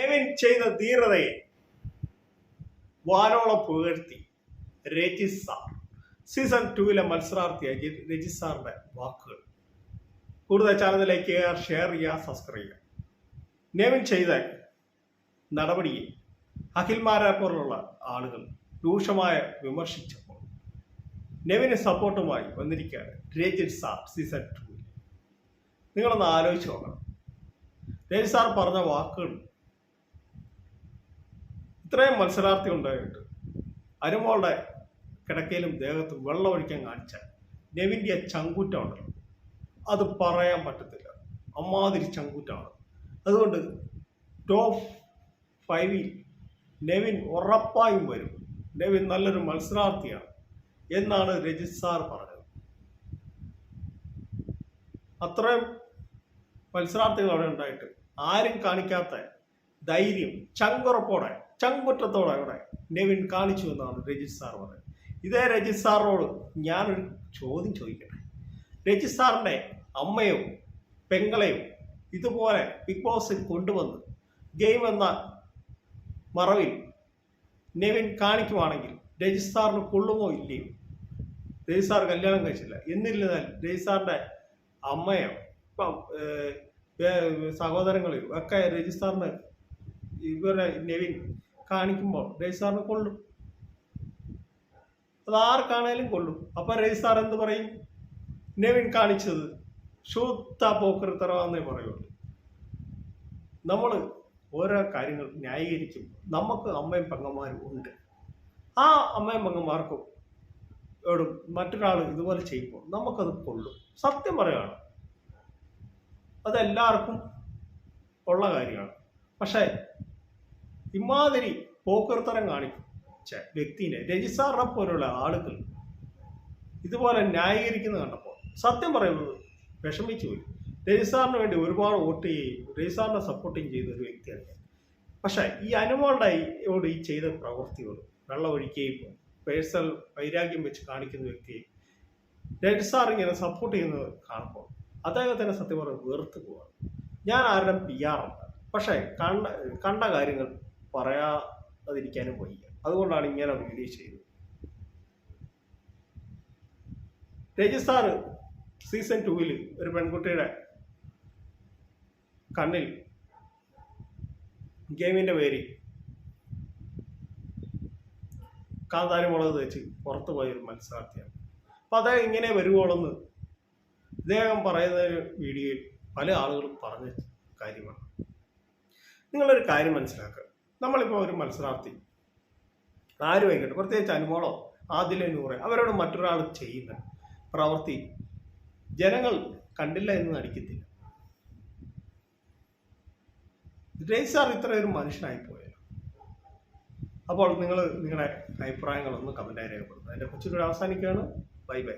നെവിൻ ചെയ്ത ധീരതയെ വാനോളം പുകഴ്ത്തി രജിസ് സീസൺ ടുവിലെ മത്സരാർത്ഥിയായി രജിസാറിന്റെ രജിസ് സാറിന്റെ വാക്കുകൾ. കൂടുതൽ ചാനലിലേക്ക് ഷെയർ ചെയ്യുക സബ്സ്ക്രൈബ് ചെയ്യുക. നെവിൻ ചെയ്ത നടപടിയെ അഖിൽമാരെ പോലുള്ള ആളുകൾ രൂക്ഷമായ വിമർശിച്ചപ്പോൾ നെവിന് സപ്പോർട്ടുമായി വന്നിരിക്കുകയാണ് രജിത് സാർ സീസൺ ടൂവിൽ നിങ്ങളൊന്ന് ആലോചിച്ച് നോക്കണം. രജിത് സാർ പറഞ്ഞ വാക്കുകൾ ഇത്രയും മത്സരാർത്ഥി ഉണ്ടായിട്ട് അരുമോളുടെ കിടക്കയിലും ദേഹത്ത് വെള്ളമൊഴിക്കാൻ കാണിച്ച നെവിന്റെ ചങ്കൂറ്റം ഉണ്ടല്ലോ അത് പറയാൻ പറ്റത്തില്ല. അമ്മാതിരി ചങ്കൂറ്റാണ് അതുകൊണ്ട് ടോപ്പ് ഫൈവിൽ നെവിൻ ഉറപ്പായും വരും. നെവിൻ നല്ലൊരു മത്സരാർത്ഥിയാണ് എന്നാണ് രജിത് സാർ പറഞ്ഞത്. അത്രയും മത്സരാർത്ഥികൾ അവിടെ ഉണ്ടായിട്ട് ആരും കാണിക്കാത്ത ധൈര്യം ചങ്കുറപ്പോടെ ചങ്കുറ്റത്തോടെ അവിടെ നെവിൻ കാണിച്ചു എന്നാണ് രജിത് സാർ പറയുന്നത് ഇതേ രജിത് സാറിനോട് ഞാനൊരു ചോദ്യം ചോദിക്കട്ടെ? രജിത് സാറിന്റെ അമ്മയോ പെങ്ങളെയോ ഇതുപോലെ ബിഗ് ബോസിൽ കൊണ്ടുവന്ന് ഗെയിം എന്ന മറവിൽ നെവിൻ കാണിക്കുവാണെങ്കിൽ രജിത് സാറിന് കൊള്ളുമോ ഇല്ലയോ? രജിത് സാർ കല്യാണം കഴിച്ചില്ല. എന്നിരുന്നാൽ രജിത് സാറിന്റെ അമ്മയോ സഹോദരങ്ങളെയോ ഒക്കെ രജിത് സാറിന് ഇവരുടെ നെവിൻ കാണിക്കുമ്പോൾ രജിസ്ട്രാറിനെ കൊള്ളും. അത് ആർക്കാണേലും കൊള്ളും. അപ്പം രജിസ്ട്രാർ എന്ത് പറയും? നെവിൻ കാണിച്ചത് ശുദ്ധ പോക്കൃത്തറവാന്നേ പറയുള്ളൂ. നമ്മൾ ഓരോ കാര്യങ്ങൾ ന്യായീകരിക്കും. നമുക്ക് അമ്മയും പെങ്ങന്മാരും ഉണ്ട്. ആ അമ്മയും പെങ്ങന്മാർക്കും എവിടും മറ്റൊരാൾ ഇതുപോലെ ചെയ്യുമ്പോൾ നമുക്കത് കൊള്ളും. സത്യം പറയുകയാണ്. അതെല്ലാവർക്കും ഉള്ള കാര്യമാണ്. പക്ഷേ ഇമാതിരി പോക്കൃത്തരം കാണിക്കും. വ്യക്തിനെ രജിസാറിനെ പോലുള്ള ആളുകൾ. ഇതുപോലെ ന്യായീകരിക്കുന്നത് കണ്ടപ്പോൾ സത്യം പറയുന്നത് വിഷമിച്ചു പോയി. രജിസാറിന് വേണ്ടി ഒരുപാട് വോട്ട് ചെയ്യുകയും രജിസാറിനെ സപ്പോർട്ടിങ് ചെയ്ത ഒരു വ്യക്തിയാണ് പക്ഷേ ഈ അനുമോളുടെ യോട് ഈ ചെയ്ത പ്രവൃത്തികൾ വെള്ളം ഒഴിക്കുകയും പേഴ്സണൽ വൈരാഗ്യം വെച്ച് കാണിക്കുന്ന വ്യക്തിയെ രജിസാർ ഇങ്ങനെ സപ്പോർട്ട് ചെയ്യുന്നത് കാണുമ്പോൾ അദ്ദേഹത്തിനെ സത്യം പറഞ്ഞ് വേർത്ത് പോവാണ്. ഞാൻ ആരുടെ പി ആറല്ല പക്ഷേ കണ്ട കണ്ട കാര്യങ്ങൾ പറയാതിരിക്കാനും വയ്യ. അതുകൊണ്ടാണ് ഇങ്ങനെ വീഡിയോ ചെയ്തത്. രജിസാർ സീസൺ ടൂവിൽ ഒരു പെൺകുട്ടിയുടെ കണ്ണിൽ ഗെയിമിന്റെ പേര് കാന്താരി മുളക് തേച്ച് പുറത്തു പോയൊരു മത്സരാർത്ഥിയാണ്. അപ്പം അദ്ദേഹം ഇങ്ങനെ വരുവോളെന്ന് ഇദ്ദേഹം പറയുന്ന വീഡിയോയിൽ പല ആളുകളും പറഞ്ഞ കാര്യമാണ്. നിങ്ങളൊരു കാര്യം മനസ്സിലാക്കുക. നമ്മളിപ്പോൾ ഒരു മത്സരാർത്ഥി. ആരുമായിക്കോട്ടെ പ്രത്യേകിച്ച് അനുമോളോ ആദിലെ നൂറെ അവരോട് മറ്റൊരാൾ ചെയ്യുന്ന പ്രവൃത്തി ജനങ്ങൾ കണ്ടില്ല എന്ന് നടിക്കത്തില്ല. രജിസാർ ഇത്ര ഒരു മനുഷ്യനായി പോയല്ലോ അപ്പോൾ നിങ്ങൾ നിങ്ങളുടെ അഭിപ്രായങ്ങളൊന്ന് കമന്റായി രേഖപ്പെടുത്തുക. അതിന്റെ കുറച്ചുകൂടി അവസാനിക്കുകയാണ്. Bye bye.